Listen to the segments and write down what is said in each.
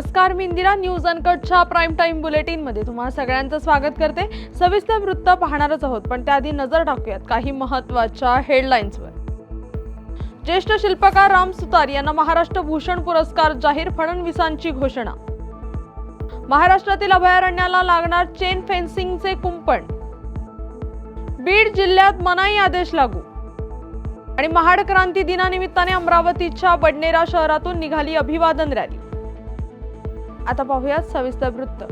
नमस्कार मी इंदिरा न्यूज अनकटच्या प्राईम टाईम बुलेटिनमध्ये तुम्हाला सगळ्यांचं स्वागत करते. सविस्तर वृत्त पाहणारच आहोत पण त्याआधी नजर टाकूयात काही महत्त्वाच्या हेडलाईन्सवर ज्येष्ठ शिल्पकार राम सुतार यांना महाराष्ट्र भूषण पुरस्कार जाहीर फडणवीसांची घोषणा. महाराष्ट्रातील अभयारण्याला लागणार चेन फेन्सिंगचे कुंपण. बीड जिल्ह्यात मनाई आदेश लागू. आणि महाड क्रांती दिनानिमित्ताने अमरावतीच्या बडनेरा शहरातून निघाली अभिवादन रॅली. आता पाहूयात सविस्तर वृत्त.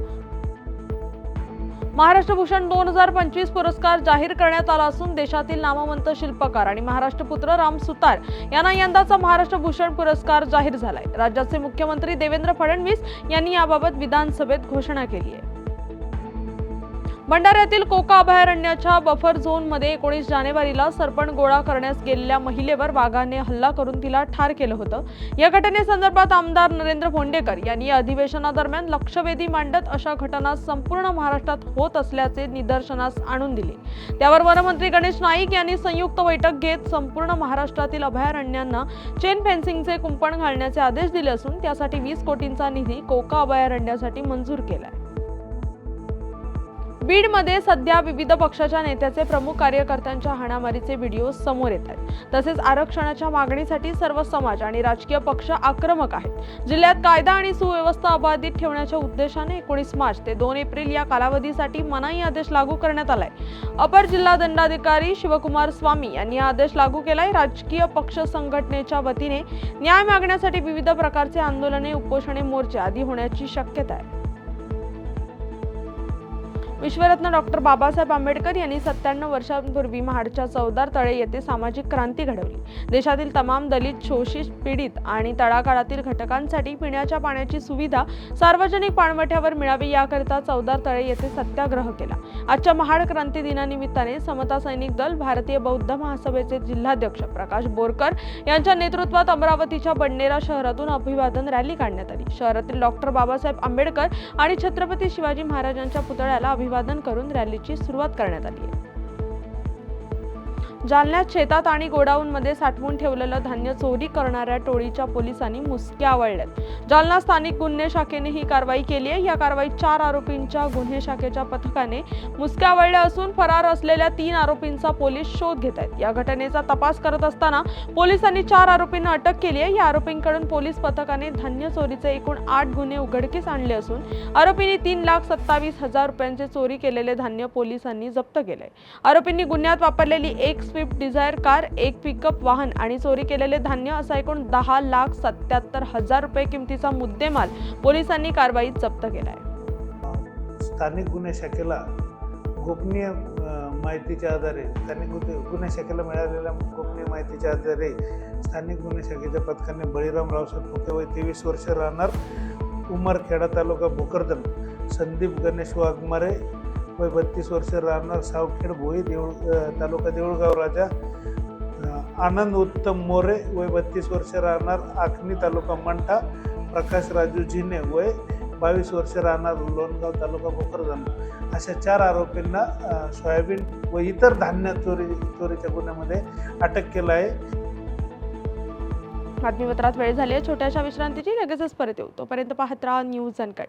महाराष्ट्र भूषण दोन हजार पंचवीस पुरस्कार जाहीर करण्यात आला असून देशातील नामवंत शिल्पकार आणि महाराष्ट्रपुत्र राम सुतार यांना यंदाचा महाराष्ट्र भूषण पुरस्कार जाहीर झालाय. राज्याचे मुख्यमंत्री देवेंद्र फडणवीस यांनी याबाबत विधानसभेत घोषणा केली आहे. भंडाऱ्यातील कोका अभयारण्याच्या बफर झोनमध्ये एकोणीस जानेवारीला सरपण गोळा करण्यास गेलेल्या महिलेवर वाघाने हल्ला करून तिला ठार केलं होतं. या घटनेसंदर्भात आमदार नरेंद्र भोंडेकर यांनी या अधिवेशनादरम्यान लक्षवेधी मांडत अशा घटना संपूर्ण महाराष्ट्रात होत असल्याचे निदर्शनास आणून दिले. त्यावर वनमंत्री गणेश नाईक यांनी संयुक्त बैठक घेत संपूर्ण महाराष्ट्रातील अभयारण्यांना चेन फेन्सिंगचे कुंपण घालण्याचे आदेश दिले असून त्यासाठी वीस कोटींचा निधी कोका अभयारण्यासाठी मंजूर केलाय. बीडमध्ये सध्या विविध पक्षाच्या नेत्याचे प्रमुख कार्यकर्त्यांच्या हाणामारीचे व्हिडिओ समोर येत आहेत. तसेच आरक्षणाच्या मागणीसाठी सर्व समाज आणि राजकीय पक्ष आक्रमक आहेत. जिल्ह्यात कायदा आणि सुव्यवस्था अबाधित ठेवण्याच्या उद्देशाने एकोणीस मार्च ते दोन एप्रिल या कालावधीसाठी मनाई आदेश लागू करण्यात आलाय. अपर जिल्हा दंडाधिकारी शिवकुमार स्वामी यांनी आदेश लागू केलाय. राजकीय पक्ष संघटनेच्या वतीने न्याय मागण्यासाठी विविध प्रकारचे आंदोलने उपोषणे मोर्चे आदी होण्याची शक्यता आहे. विश्वरत्न डॉक्टर बाबासाहेब आंबेडकर यांनी सत्त्याण्णव वर्षांपूर्वी महाडच्या चौदार तळे येथे सामाजिक क्रांती घडवली. देशातील तमाम दलित शोषित पीडित आणि तळागाळातील घटकांसाठी पिण्याच्या पाण्याची सुविधा सार्वजनिक पाणवठ्यावर मिळावी याकरिता चौदार तळे येथे सत्याग्रह केला. आजच्या महाड क्रांती दिनानिमित्ताने समता सैनिक दल भारतीय बौद्ध महासभेचे जिल्हाध्यक्ष प्रकाश बोरकर यांच्या नेतृत्वात अमरावतीच्या बडनेरा शहरातून अभिवादन रॅली काढण्यात आली. शहरातील डॉक्टर बाबासाहेब आंबेडकर आणि छत्रपती शिवाजी महाराजांच्या पुतळ्याला अभिवादन करून रॅलीची सुरुवात करण्यात आली आहे. जालन्यात शेतात आणि गोडाऊनमध्ये साठवून ठेवलेलं धान्य चोरी करणाऱ्या टोळीच्या पोलिसांनी मुसक्या आवळल्यात. जालना स्थानिक गुन्हे शाखेने ही कारवाई केली आहे. या कारवाईत चार आरोपींच्या गुन्हे शाखेच्या पथकाने मुसक्या आवळल्या असून फरार असलेल्या तीन आरोपींचा पोलीस शोध घेत आहेत. या घटनेचा तपास करत असताना पोलिसांनी चार आरोपींना अटक केली आहे. या आरोपींकडून पोलीस पथकाने धान्य चोरीचे एकूण आठ गुन्हे उघडकीस आणले असून आरोपींनी तीन लाख सत्तावीस हजार रुपयांचे चोरी केलेले धान्य पोलिसांनी जप्त केले आरोपींनी गुन्ह्यात वापरलेली एक स्विफ्ट डिझायर कार एक पिकअप वाहन आणि चोरी केलेले धान्य असा एकूण दहा लाख सत्याहत्तर हजार रुपये किमतीचा मुद्देमाल पोलिसांनी कारवाईत जप्त केला आहे स्थानिक गुन्हे शाखेला गोपनीय माहितीच्या आधारे स्थानिक गुन्हे गुन्हे शाखेला मिळालेल्या गोपनीय माहितीच्या आधारे स्थानिक गुन्हे शाखेच्या पथकाने बळीराम रावसाहेब फुके वय तेवीस वर्ष राहणार उमरखेडा तालुका भोकरदन संदीप गणेश वाघमारे वय बत्तीस वर्ष राहणार सावखेड भोई देऊळ तालुका देऊळगाव राजा. आनंद उत्तम मोरे वय बत्तीस वर्ष राहणार आखणी तालुका मंठा. प्रकाश राजू झिने वय बावीस वर्ष राहणार लोणगाव तालुका भोकरदन अशा चार आरोपींना सोयाबीन व इतर धान्य चोरी चोरीच्या गुन्ह्यामध्ये अटक केलं आहे. बातमीपत्रात वेळ झाली आहे. छोट्याशा विश्रांतीची लगेचच परत येऊ. तोपर्यंत पाहत राहा न्यूज अनकट.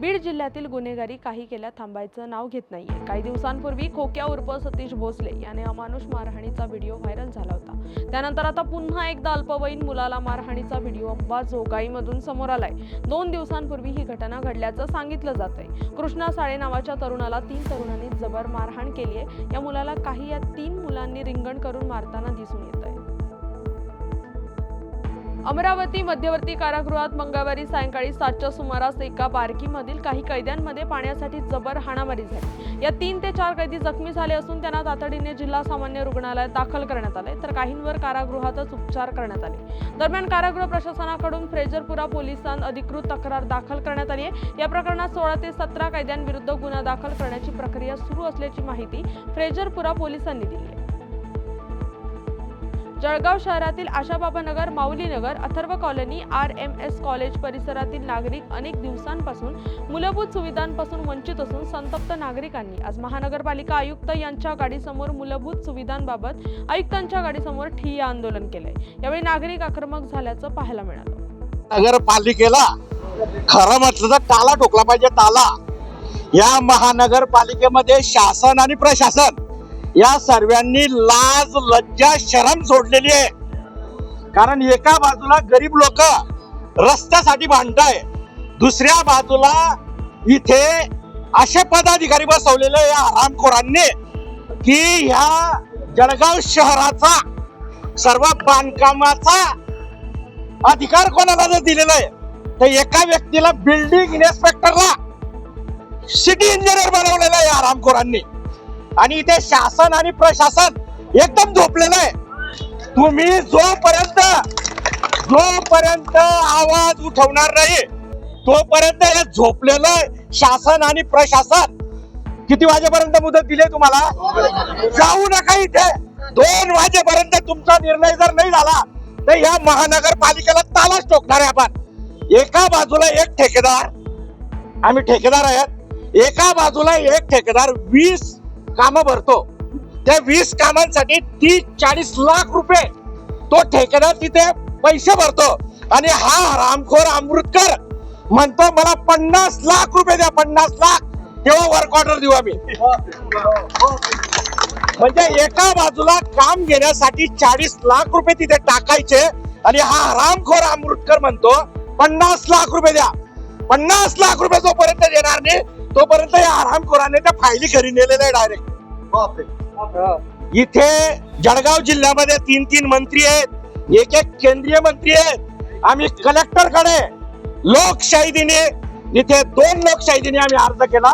बीड जिल्ह्यातील गुन्हेगारी काही केल्या थांबायचं नाव घेत नाहीये. काही दिवसांपूर्वी खोक्या उर्फ सतीश भोसले याने अमानुष मारहाणीचा व्हिडिओ व्हायरल झाला होता. त्यानंतर आता पुन्हा एकदा अल्पवयीन मुलाला मारहाणीचा व्हिडिओ अंबाजोगाईमधून समोर आलाय. दोन दिवसांपूर्वी ही घटना घडल्याचं सांगितलं जात आहे कृष्णा साळे नावाच्या तरुणाला तीन तरुणांनी जबर मारहाण केली आहे या मुलाला काही या तीन मुलांनी रिंगण करून मारताना दिसून येत अमरावती मध्यवर्ती कारागृहात मंगळवारी सायंकाळी सातच्या सुमारास एका बारकीमधील काही कैद्यांमध्ये पाण्यासाठी जबर हाणामारी झाली. या तीन ते चार कैदी जखमी झाले असून त्यांना तातडीने जिल्हा सामान्य रुग्णालयात दाखल करण्यात आले. तर काहींवर कारागृहातच उपचार करण्यात आले. दरम्यान कारागृह प्रशासनाकडून फ्रेजरपुरा पोलिसांत अधिकृत तक्रार दाखल करण्यात आली आहे. या प्रकरणात सोळा ते सतरा कैद्यांविरुद्ध गुन्हा दाखल करण्याची प्रक्रिया सुरू असल्याची माहिती फ्रेजरपुरा पोलिसांनी दिली आहे. जळगाव शहरातील Ashababanagar Maulinagar Atharva colony R M S college परिसरातील नागरिक अनेक दिवसांपासून मूलभूत सुविधांपासून वंचित असून संतप्त नागरिकांनी आज महानगरपालिका आयुक्त यांच्या गाडीसमोर मूलभूत सुविधांबाबत आयुक्तांच्या गाडीसमोर ठिय्या आंदोलन केलंय. यावेळी नागरिक आक्रमक झाल्याचं पाहायला मिळालं. नगरपालिकेला खरं म्हटलं तर टाला ठोकला पाहिजे ताला. या महानगरपालिकेमध्ये शासन आणि प्रशासन या सर्वांनी लाज लज्जा शरम सोडलेली आहे. कारण एका बाजूला गरीब लोक रस्त्यासाठी भांडताय दुसऱ्या बाजूला इथे असे पदाधिकारी बसवलेले या हरामखोरांनी की ह्या जळगाव शहराचा सर्व बांधकामाचा अधिकार कोणाला जर दिलेला आहे? तर एका व्यक्तीला बिल्डिंग इन्स्पेक्टरला सिटी इंजिनियर बनवलेला आहे या रामखोरांनी आणि इथे शासन आणि प्रशासन एकदम झोपलेलं आहे. तुम्ही जोपर्यंत जोपर्यंत आवाज उठवणार नाही तोपर्यंत हे झोपलेलं शासन आणि प्रशासन. किती वाजेपर्यंत मुदत दिली तुम्हाला? जाऊ नका इथे. दोन वाजेपर्यंत तुमचा निर्णय जर नाही झाला तर या महानगरपालिकेला तालाच टोकणार आहे आपण. एका बाजूला एक ठेकेदार आम्ही ठेकेदार आहेत. एका बाजूला एक ठेकेदार वीस काम भरतो. त्या वीस कामांसाठी तीस चाळीस लाख रुपये तो ठेकेदार तिथे पैसे भरतो. आणि हा रामखोर अमृतकर म्हणतो मला पन्नास लाख रुपये द्या पन्नास लाख. तेव्हा वर्क ऑर्डर देऊ आम्ही. म्हणजे एका बाजूला काम घेण्यासाठी चाळीस लाख रुपये तिथे टाकायचे आणि हा रामखोर अमृतकर म्हणतो पन्नास लाख रुपये द्या. पन्नास लाख रुपये जोपर्यंत देणार नाही तोपर्यंत या हरामखोराने त्या फायली घरी नेलेल्या आहे डायरेक्ट इथे जळगाव जिल्ह्यामध्ये तीन तीन मंत्री आहेत एक एक केंद्रीय मंत्री आहेत. आम्ही कलेक्टरकडे लोकशाही दिने इथे दोन लोकशाही दिने आम्ही अर्ज केला.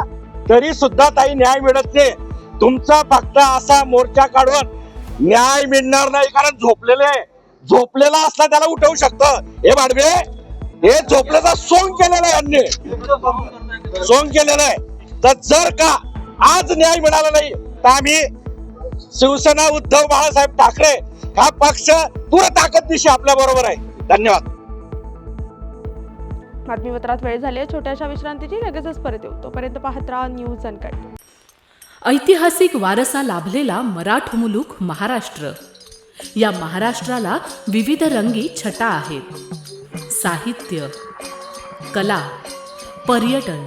तरी सुद्धा ताई न्याय मिळत नाही. तुमचा फक्त असा मोर्चा काढून न्याय मिळणार नाही कारण झोपलेले आहे. झोपलेला असला त्याला उठवू शकतं. हे भाडवे हे झोपल्याचा सोंग केलेला आहे यांनी. सोंग केलेलं आहे. तर जर का आज न्याय मिळाला नाही तर आम्ही शिवसेना उद्धव बाळासाहेब ठाकरे हा पक्ष पुरा ताकद दिशी आपल्या बरोबर आहे. धन्यवाद. बातमीपत्रात वेळ झाली आहे. छोट्याशा विश्रांतीची लगेचच परत येऊ. तोपर्यंत पाहत राहा न्यूज अनकट ऐतिहासिक वारसा लाभलेला मराठ मुलूक महाराष्ट्र. या महाराष्ट्राला विविध रंगी छटा आहेत. साहित्य कला पर्यटन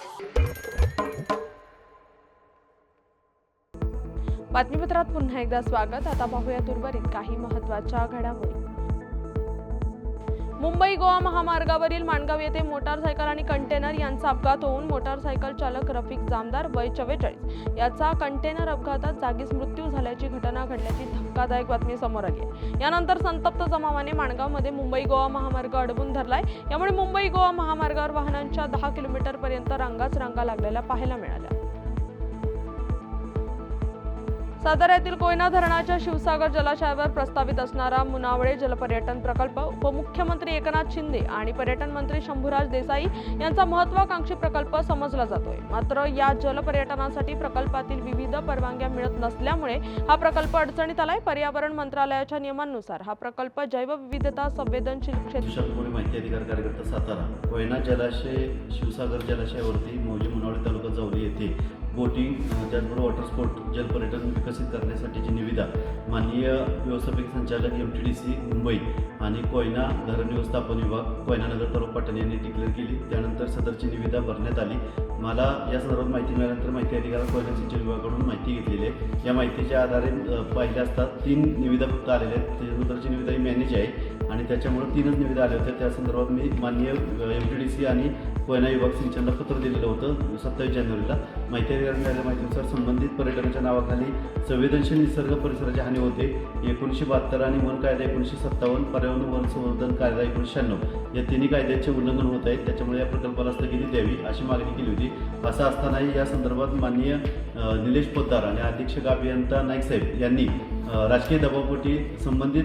बातमीपत्रात पुन्हा एकदा स्वागत. आता पाहूयात उर्वरित काही महत्त्वाच्या घडामोडी. मुंबई गोवा महामार्गावरील माणगाव येथे मोटारसायकल आणि कंटेनर यांचा अपघात होऊन मोटारसायकल चालक रफिक जामदार वय चव्वेचाळीस याचा कंटेनर अपघातात जागीच मृत्यू झाल्याची घटना घडल्याची धक्कादायक बातमी समोर आली आहे. यानंतर संतप्त जमावाने माणगावमध्ये मुंबई गोवा महामार्ग अडवून धरलाय. यामुळे मुंबई गोवा महामार्गावर वाहनांच्या दहा किलोमीटर पर्यंत रांगाच रांगा लागलेल्या पाहायला मिळाल्या. साताऱ्यातील कोयना धरणाच्या शिवसागर जलाशयावर प्रस्तावित असणारा मुनावळे जलपर्यटन प्रकल्प उपमुख्यमंत्री एकनाथ शिंदे आणि पर्यटन मंत्री शंभूराज देसाई यांचा महत्वाकांक्षी प्रकल्प समजला जातोय. मात्र या जलपर्यटनासाठी प्रकल्पातील विविध परवानग्या मिळत नसल्यामुळे हा प्रकल्प अडचणीत आलाय. पर्यावरण मंत्रालयाच्या नियमांनुसार हा प्रकल्प जैवविविधता संवेदनशील क्षेत्र माहिती अधिकार कार्यकर्ता सातारा. कोयना जलाशय शिवसागर जलाशयावरती मोजी मुनावळे तालुका जावली येथे बोटिंग त्याचबरोबर वॉटर स्पोर्ट जलपर्यटन विकसित करण्यासाठीची निविदा माननीय व्यवस्थापक संचालक M T D C Mumbai आणि कोयना धरण व्यवस्थापन विभाग कोयनानगर तालुका पाटण यांनी डिक्लेअर केली. त्यानंतर सदरची निविदा भरण्यात आली. मला या संदर्भात माहिती मिळाल्यानंतर माहिती अधिकार कोयना सिंचन विभागाकडून माहिती घेतलेली आहे. या माहितीच्या आधारे अ, पाहिले असता तीन निविदा फक्त आलेल्या आहेत. त्याच्यानंतरची निविदा ही मॅनेज आहे आणि त्याच्यामुळे तीनच निविदा आल्या होत्या. त्या संदर्भात मी माननीय एम टी डी सी आणि कोयना विभाग सिंचनला पत्र दिलेलं होतं सत्तावीस जानेवारीला. माहिती अधिकार माहितीनुसार संबंधित पर्यटनाच्या नावाखाली संवेदनशील निसर्ग परिसराची हानी होते. एकोणीसशे बहात्तर आणि वन कायदा एकोणीसशे सत्तावन्न पर्यावरण वन संवर्धन कायदा एकोणीसशे शहाण्णव. या तिन्ही कायद्याचे उल्लंघन होत आहे त्याच्यामुळे या प्रकल्पाला स्थगिती द्यावी अशी मागणी केली होती. असं असतानाही या संदर्भात माननीय निलेश पोद्दार आणि अधीक्षक अभियंता नाईक साहेब यांनी राजकीय दबावपोटी संबंधित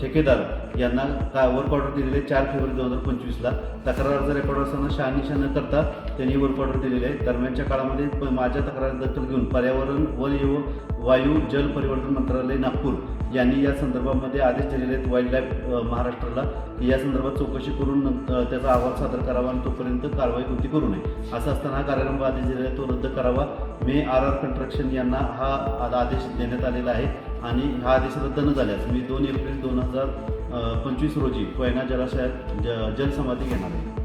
ठेकेदार यांना का वर्क ऑर्डर दिलेले चार फेब्रुवारी दोन हजार पंचवीसला. तक्रार अर्ज रेकॉर्ड असताना शहानिशा न करता त्यांनी वर्क ऑर्डर दिलेले आहे. दरम्यानच्या काळामध्ये माझ्या तक्रार दखल घेऊन पर्यावरण वन व वायू जल परिवर्तन मंत्रालय नागपूर यांनी या संदर्भामध्ये आदेश दिलेले आहेत वाईल्ड लाईफ महाराष्ट्राला की या संदर्भात चौकशी करून त्याचा अहवाल सादर करावा आणि तोपर्यंत कारवाई कोणती करू नये. असं असताना हा कार्यक्रम आदेश दिलेला आहे तो रद्द करावा. मे आर आर कंस्ट्रक्शन यांना हा आदेश देण्यात आलेला आहे आणि हा आदेश रद्द न झाल्यास मी दोन एप्रिल दोन हजार पंचवीस रोजी कोयना जलाशयात ज जलसमाधी घेणार आहे.